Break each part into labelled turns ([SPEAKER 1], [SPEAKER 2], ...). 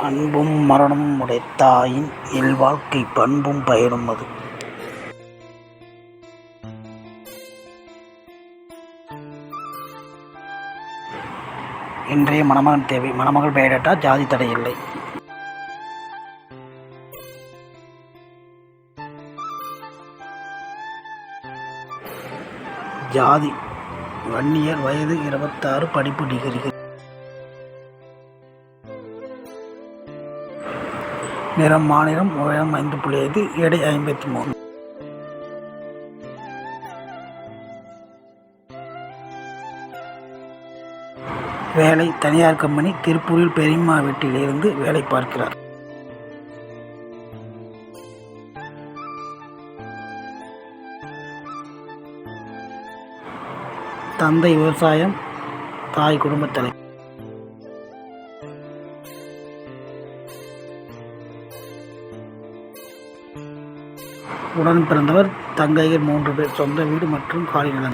[SPEAKER 1] அன்பும் மரணமும் உடைத்தாயின் இல்வாழ்க்கை பண்பும் பயனும் அது. இன்றைய மணமகன் தேவை மணமகள் பெயரிட்டால் ஜாதி தடை இல்லை. ஜாதி வன்னியர் வயது இருபத்தாறு படிப்பு டிகிரிகள். நிறம் மாநிலம் உயரம் ஐந்து புள்ளி ஐந்து எடை ஐம்பத்தி மூணு. வேலை தனியார் கம்பெனி திருப்பூரில் பெரியம்மா வீட்டிலிருந்து வேலை பார்க்கிறார். தந்தை விவசாயம் தாய் குடும்பத்தலை உடன் பிறந்தவர் தங்கையர் மூன்று பேர். சொந்த வீடு மற்றும் காலி நிலம்.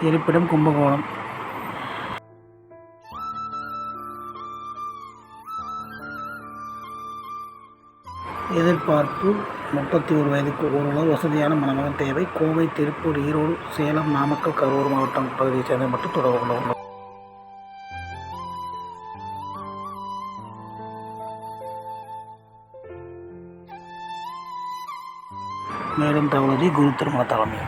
[SPEAKER 1] இருப்பிடம் கும்பகோணம். எதிர்பார்ப்பு முப்பத்தி ஒரு வயதுக்கு ஓரளவு வசதியான மணமகன் தேவை. கோவை திருப்பூர் ஈரோடு சேலம் நாமக்கல் கரூர் மாவட்டம் பகுதியைச் சேர்ந்த மட்டும் தொடர்பு கொள்ள மேலும் தகவலதி குரு திருமண தலைமை